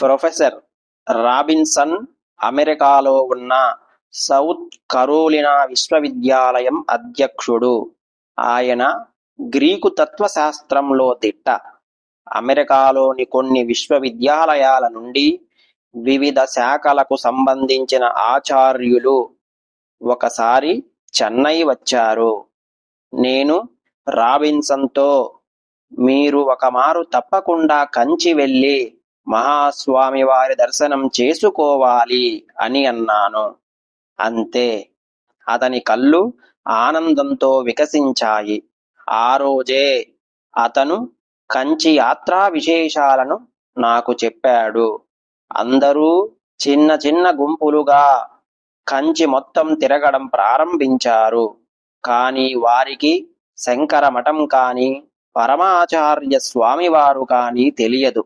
Professor Robinson అమెరికాలో ఉన్న south Carolina విశ్వవిద్యాలయం అధ్యక్షుడు. ఆయన గ్రీకు తత్వశాస్త్రంలో దిట్ట. అమెరికాలోని కొన్ని విశ్వవిద్యాలయాల నుండి వివిధ శాఖలకు సంబంధించిన ఆచార్యులు ఒకసారి చెన్నై వచ్చారు. నేను రాబిన్సన్తో మీరు ఒకమారు తప్పకుండా కంచి వెళ్ళి మహాస్వామి వారి దర్శనం చేసుకోవాలి అని అన్నాను. అంతే. అతని కళ్ళు ఆనందంతో వికసించాయి. ఆ రోజే అతను కంచి యాత్రా విశేషాలను నాకు చెప్పాడు. అందరూ చిన్న చిన్న గుంపులుగా కంచి మొత్తం తిరగడం ప్రారంభించారు. కానీ వారికి శంకర మఠం కానీ పరమాచార్య స్వామివారు కానీ తెలియదు.